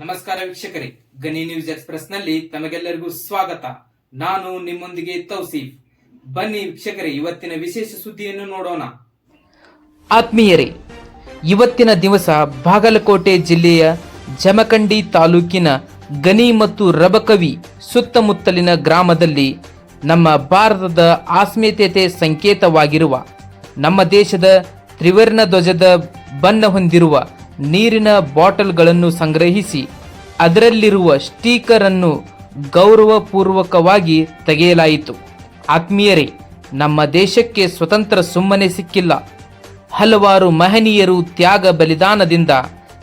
ನಮಸ್ಕಾರ ವೀಕ್ಷಕರೇ. ಗನಿ ನ್ಯೂಸ್ ಎಕ್ಸ್ಪ್ರೆಸ್ನಲ್ಲಿ ತಮಗೆಲ್ಲರಿಗೂ ಸ್ವಾಗತ. ನಾನು ನಿಮ್ಮೊಂದಿಗೆ ತೌಸೀಫ್. ಬನ್ನಿ ವೀಕ್ಷಕರೇ, ಇವತ್ತಿನ ವಿಶೇಷ ಸುದ್ದಿಯನ್ನು ನೋಡೋಣ. ಆತ್ಮೀಯರೇ, ಇವತ್ತಿನ ದಿವಸ ಬಾಗಲಕೋಟೆ ಜಿಲ್ಲೆಯ ಜಮಖಂಡಿ ತಾಲೂಕಿನ ಗನಿ ಮತ್ತು ರಬಕವಿ ಸುತ್ತಮುತ್ತಲಿನ ಗ್ರಾಮದಲ್ಲಿ ನಮ್ಮ ಭಾರತದ ಆಸ್ಮಿತತೆ ಸಂಕೇತವಾಗಿರುವ ನಮ್ಮ ದೇಶದ ತ್ರಿವರ್ಣ ಧ್ವಜದ ಬಣ್ಣ ಹೊಂದಿರುವ ನೀರಿನ ಬಾಟಲ್ಗಳನ್ನು ಸಂಗ್ರಹಿಸಿ ಅದರಲ್ಲಿರುವ ಸ್ಟೀಕರ್ ಅನ್ನು ಗೌರವಪೂರ್ವಕವಾಗಿ ತೆಗೆಯಲಾಯಿತು. ಆತ್ಮೀಯರೇ, ನಮ್ಮ ದೇಶಕ್ಕೆ ಸ್ವತಂತ್ರ ಸುಮ್ಮನೆ ಸಿಕ್ಕಿಲ್ಲ. ಹಲವಾರು ಮಹನೀಯರು ತ್ಯಾಗ ಬಲಿದಾನದಿಂದ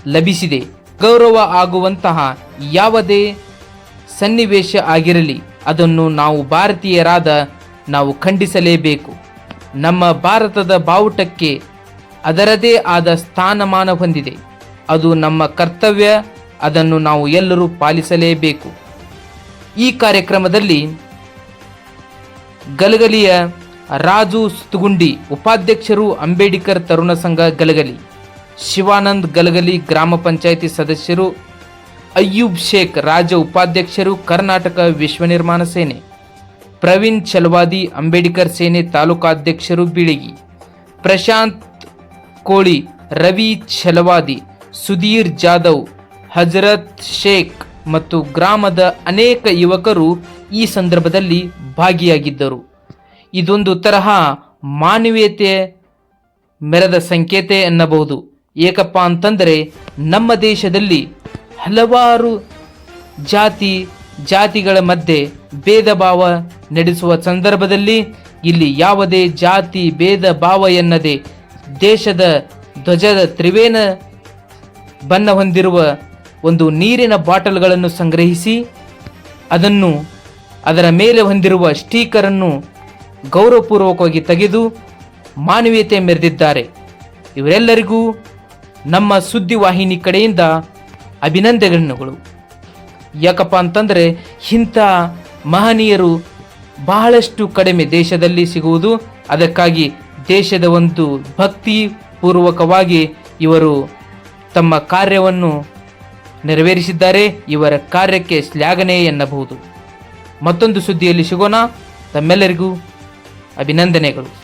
ಲಭಿಸಿದೆ. ಗೌರವ ಆಗುವಂತಹ ಯಾವುದೇ ಸನ್ನಿವೇಶ ಆಗಿರಲಿ, ಅದನ್ನು ನಾವು ಭಾರತೀಯರಾದ ನಾವು ಖಂಡಿಸಲೇಬೇಕು. ನಮ್ಮ ಭಾರತದ ಬಾವುಟಕ್ಕೆ ಅದರದೇ ಆದ ಸ್ಥಾನಮಾನ ಹೊಂದಿದೆ. ಅದು ನಮ್ಮ ಕರ್ತವ್ಯ, ಅದನ್ನು ನಾವು ಎಲ್ಲರೂ ಪಾಲಿಸಲೇಬೇಕು. ಈ ಕಾರ್ಯಕ್ರಮದಲ್ಲಿ ಗಲಗಲಿಯ ರಾಜು ಸುತ್ತಗುಂಡಿ ಉಪಾಧ್ಯಕ್ಷರು ಅಂಬೇಡ್ಕರ್ ತರುಣ ಸಂಘ ಗಲಗಲಿ, ಶಿವಾನಂದ್ ಗಲಗಲಿ ಗ್ರಾಮ ಪಂಚಾಯಿತಿ ಸದಸ್ಯರು, ಅಯ್ಯೂಬ್ ಶೇಖ್ ರಾಜ್ಯ ಉಪಾಧ್ಯಕ್ಷರು ಕರ್ನಾಟಕ ವಿಶ್ವ ನಿರ್ಮಾಣ ಸೇನೆ, ಪ್ರವೀಣ್ ಚಲವಾದಿ ಅಂಬೇಡ್ಕರ್ ಸೇನೆ ತಾಲೂಕಾಧ್ಯಕ್ಷರು ಬೀಳಿಗಿ, ಪ್ರಶಾಂತ್ ಕೋಳಿ ರವಿ ಛಲವಾದಿ, ಸುಧೀರ್ ಜಾಧವ್, ಹಜರತ್ ಶೇಖ್ ಮತ್ತು ಗ್ರಾಮದ ಅನೇಕ ಯುವಕರು ಈ ಸಂದರ್ಭದಲ್ಲಿ ಭಾಗಿಯಾಗಿದ್ದರು. ಇದೊಂದು ತರಹ ಮಾನವೀಯತೆ ಮೆರೆದ ಸಂಕೇತ ಎನ್ನಬಹುದು. ಏಕಪ್ಪ ಅಂತಂದರೆ ನಮ್ಮ ದೇಶದಲ್ಲಿ ಹಲವಾರು ಜಾತಿ, ಜಾತಿಗಳ ಮಧ್ಯೆ ಭೇದ ಭಾವ ನಡೆಸುವ ಸಂದರ್ಭದಲ್ಲಿ ಇಲ್ಲಿ ಯಾವುದೇ ಜಾತಿ, ಭೇದ, ಭಾವ ಎನ್ನದೆ ದೇಶದ ಧ್ವಜದ ತ್ರಿವೇಣ ಬಣ್ಣ ಹೊಂದಿರುವ ಒಂದು ನೀರಿನ ಬಾಟಲ್ಗಳನ್ನು ಸಂಗ್ರಹಿಸಿ ಅದನ್ನು ಅದರ ಮೇಲೆ ಹೊಂದಿರುವ ಸ್ಟೀಕರನ್ನು ಗೌರವಪೂರ್ವಕವಾಗಿ ತೆಗೆದು ಮಾನವೀಯತೆ ಮೆರೆದಿದ್ದಾರೆ. ಇವರೆಲ್ಲರಿಗೂ ನಮ್ಮ ಸುದ್ದಿವಾಹಿನಿ ಕಡೆಯಿಂದ ಅಭಿನಂದನೆಗಳು. ಯಾಕಪ್ಪ ಅಂತಂದರೆ ಇಂಥ ಮಹನೀಯರು ಬಹಳಷ್ಟು ಕಡಿಮೆ ದೇಶದಲ್ಲಿ ಸಿಗುವುದು, ಅದಕ್ಕಾಗಿ ದೇಶದ ಒಂದು ಭಕ್ತಿ ಪೂರ್ವಕವಾಗಿ ಇವರು ತಮ್ಮ ಕಾರ್ಯವನ್ನು ನೆರವೇರಿಸಿದ್ದಾರೆ. ಇವರ ಕಾರ್ಯಕ್ಕೆ ಶ್ಲಾಘನೆ ಎನ್ನಬಹುದು. ಮತ್ತೊಂದು ಸುದ್ದಿಯಲ್ಲಿ ಸಿಗೋಣ. ತಮ್ಮೆಲ್ಲರಿಗೂ ಅಭಿನಂದನೆಗಳು.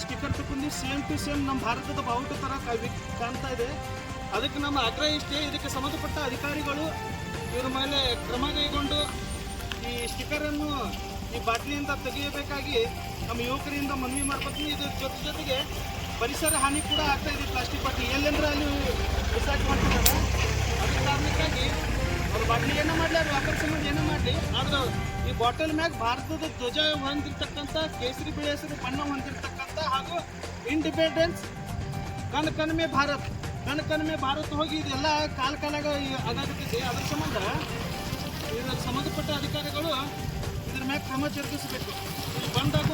ಸ್ಟಿಕ್ಕರ್ ಸೇಮ್ ಟು ಸೇಮ್ ನಮ್ಮ ಭಾರತದ ಕಾಣ್ತಾ ಇದೆ. ಅದಕ್ಕೆ ನಮ್ಮ ಆಗ್ರಹ ಇಷ್ಟೇ. ಇದಕ್ಕೆ ಸಂಬಂಧಪಟ್ಟ ಅಧಿಕಾರಿಗಳು ಇವರ ಮೇಲೆ ಕ್ರಮ ಕೈಗೊಂಡು ಈ ಸ್ಟಿಕ್ಕರನ್ನು ಈ ಬಾಟ್ಲಿಯಿಂದ ತೆಗೆಯಬೇಕಾಗಿ ನಮ್ಮ ಯುವಕರಿಂದ ಮನವಿ ಮಾಡ್ಕೊತೀನಿ. ಇದ್ರ ಜೊತೆ ಜೊತೆಗೆ ಪರಿಸರ ಹಾನಿ ಕೂಡ ಆಗ್ತಾ ಇದೆ ಪ್ಲಾಸ್ಟಿಕ್ ಬಾಟ್ಲಿ. ಎಲ್ಲೆಂದ್ರೆ ಅಲ್ಲಿ ರಿಸರ್ಚ್ ಮಾಡ್ತಿದ್ದಾರೆ. ಅದ್ರ ಕಾರಣಕ್ಕಾಗಿ ಅವ್ರ ಬಾಟ್ಲಿ ಏನೋ ಮಾಡಲಿ, ಅವ್ರ ವ್ಯಾಪಾರ ಸಂಬಂಧ ಏನೋ ಮಾಡಲಿ. ಆದ್ರೆ ಈ ಬಾಟಲ್ ಮ್ಯಾಗ ಭಾರತದ ಧ್ವಜ ಹೊಂದಿರ್ತಕ್ಕಂಥ, ಕೇಸರಿ ಬಿಳಿ ಹೆಸರು ಬಣ್ಣ ಹೊಂದಿರತಕ್ಕಂಥ ಹಾಗೂ ಇಂಡಿಪೆಂಡೆನ್ಸ್ ಕನಕನಮೆ ಭಾರತ್ ಕನಕನಮೆ ಭಾರತ್ ಹೋಗಿ ಇದೆಲ್ಲ ಕಾಲ ಕಾಲಾಗ ಅದಾಗುತ್ತಿದೆ ಅದ್ರ ಸಂಬಂಧ ಇದಕ್ಕೆ ಸಂಬಂಧಪಟ್ಟ ಅಧಿಕಾರಿಗಳು ಇದ್ರ ಮ್ಯಾಗ ಕ್ರಮ ಜರುಗಿಸಬೇಕು.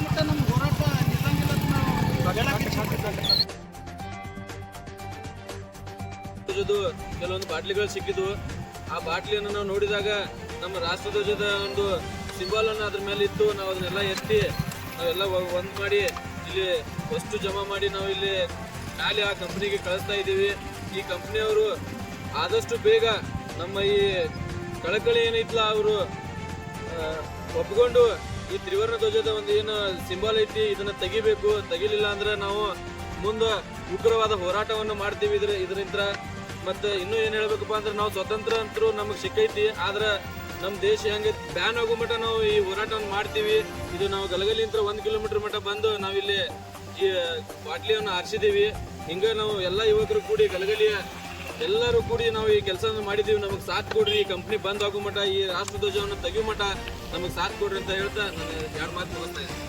ಮಟ್ಟ ನಮ್ಮ ಹೋರಾಟ ನಿಲ್ಲಂಗಿಲ್ಲ ಕೆಲವೊಂದು ಬಾಟ್ಲಿಗಳು ಸಿಕ್ಕಿದ್ವು. ಆ ಬಾಟ್ಲಿಯನ್ನು ನಾವು ನೋಡಿದಾಗ ನಮ್ಮ ರಾಷ್ಟ್ರಧ್ವಜದ ಒಂದು ಸಿಂಬಲ್ ಅನ್ನು ಅದ್ರ ಮೇಲೆ ಇತ್ತು ನಾವು ಅದನ್ನೆಲ್ಲ ಎತ್ತಿ ನಾವೆಲ್ಲ ಒಂದ್ ಮಾಡಿ ಇಲ್ಲಿ ವಸ್ತು ಜಮಾ ಮಾಡಿ ನಾವು ಇಲ್ಲಿ ಖಾಲಿ ಆ ಕಂಪ್ನಿಗೆ ಕಳಿಸ್ತಾ ಇದ್ದೀವಿ. ಈ ಕಂಪ್ನಿಯವರು ಆದಷ್ಟು ಬೇಗ ನಮ್ಮ ಈ ಕಳಕಳಿ ಏನೈತಲ್ಲ ಅವರು ಒಪ್ಕೊಂಡು ಈ ತ್ರಿವರ್ಣ ಧ್ವಜದ ಒಂದು ಏನು ಸಿಂಬಲ್ ಐತಿ, ಇದನ್ನ ತೆಗಿಬೇಕು. ತೆಗಿಲಿಲ್ಲ ಅಂದ್ರೆ ನಾವು ಮುಂದೆ ಉಗ್ರವಾದ ಹೋರಾಟವನ್ನು ಮಾಡ್ತೀವಿ ಇದ್ರ ಇದರಿಂದ ಮತ್ತೆ ಇನ್ನೂ ಏನ್ ಹೇಳ್ಬೇಕಪ್ಪ ಅಂದ್ರೆ ನಾವು ಸ್ವತಂತ್ರ ಅಂತರೂ ನಮಗೆ ಸಿಕ್ಕೈತಿ, ಆದ್ರೆ ನಮ್ಮ ದೇಶ ಹೆಂಗೆ ಬ್ಯಾನ್ ಆಗೋ ಮಟ್ಟ ನಾವು ಈ ಹೋರಾಟವನ್ನು ಮಾಡ್ತೀವಿ. ಇದು ನಾವು ಗಲಗಲಿಂತ್ರ ಒಂದು ಕಿಲೋಮೀಟರ್ ಮಟ್ಟ ಬಂದು ನಾವಿಲ್ಲಿ ಈ ಬಾಟ್ಲಿಯನ್ನು ಹಾರಿಸಿದೀವಿ ಹಿಂಗ ನಾವು ಎಲ್ಲ ಯುವಕರು ಕೂಡಿ ಗಲಗಲಿಯ ಎಲ್ಲರೂ ಕೂಡಿ ನಾವು ಈ ಕೆಲಸ ಮಾಡಿದೀವಿ ನಮಗೆ ಸಾಥ್ ಕೊಡ್ರಿ. ಈ ಕಂಪ್ನಿ ಬಂದ್ ಆಗೋ ಮಟ್ಟ ಈ ರಾಷ್ಟ್ರಧ್ವಜವನ್ನು ತೆಗಿಯೋ ಮಟ್ಟ ನಮಗೆ ಸಾಥ್ ಕೊಡ್ರಿ ಅಂತ ಹೇಳ್ತಾ ನಾನು ಎರಡು ಮಾತು ಮುಗಿಸ್ತಾ ಇದ್ದೀನಿ.